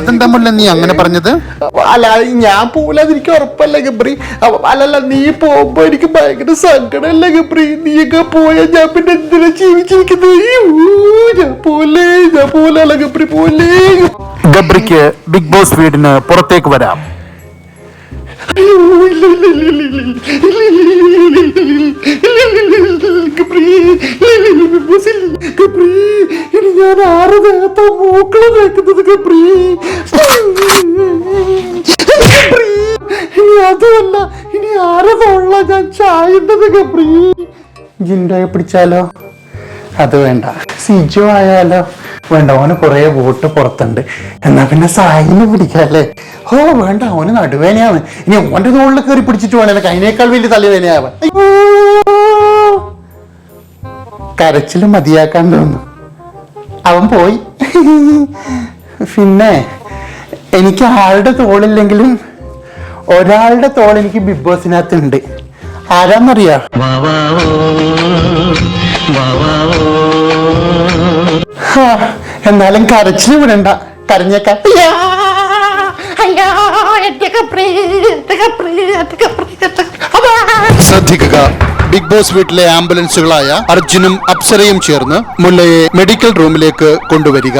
അതെന്താ നീ അങ്ങനെ പറഞ്ഞത്? അല്ല ഞാൻ പോലാതെ എനിക്ക് ഉറപ്പല്ല ഗബ്രി. അല്ലല്ല നീ പോകുമ്പോ എനിക്ക് ഭയങ്കര സങ്കടമല്ല ഗബ്രി. നീയൊക്കെ പോയ ഞാൻ പിന്നെ എന്തിനാ ജീവിച്ചിരിക്കുന്നത്? ഞാൻ പോലെ ഞാൻ പോലല്ല ഗബ്രി പോലെ ഗബ്രിക്ക് ബിഗ് ബോസ് വീടിന് പുറത്തേക്ക് വരാം. അയ്യോ, ഇല്ല, ഇല്ല, ഇല്ല, ഇല്ല, ഇല്ല, ഇല്ല, ഇല്ല, ഞാൻ ആറ് നേരത്തെ മൂക്കൾ വെക്കുന്നത് ഗബ്രി, ഇനി അതുമല്ല ഇനി ആരെ തൊള്ള ഞാൻ ചായണ്ടത് ഗബ്രി ജിൻഡോയെ പിടിച്ചാലോ? അത് വേണ്ട. സിജു ആയാലോ? വേണ്ട ഓന് കുറേ വോട്ട് പുറത്തുണ്ട്. എന്നാ പിന്നെ സായിനെ പിടിക്കാല്ലേ ഓ വേണ്ട ഓന് നടുവേനയാണ് ഇനി ഓന്റെ തോളിൽ കയറി പിടിച്ചിട്ട് വേണേ കൈനേക്കാൾ വലിയ തലവേനയാവാൻ കരച്ചിൽ മതിയാക്കാൻ തോന്നുന്നു. അവൻ പോയി. പിന്നെ എനിക്ക് ആളുടെ തോളില്ലെങ്കിലും ഒരാളുടെ തോൾ എനിക്ക് ബിഗ് ബോസിനകത്ത് ഉണ്ട് ആരാന്നറിയാ എന്നാലും കരച്ചിൽ വിടണ്ട. കരഞ്ഞേക്കാം. ശ്രദ്ധിക്കുക. ബിഗ് ബോസ് വീട്ടിലെ ആംബുലൻസുകളായ അർജുനും അപ്സരയും ചേർന്ന് മുല്ലയെ മെഡിക്കൽ റൂമിലേക്ക് കൊണ്ടുവരിക.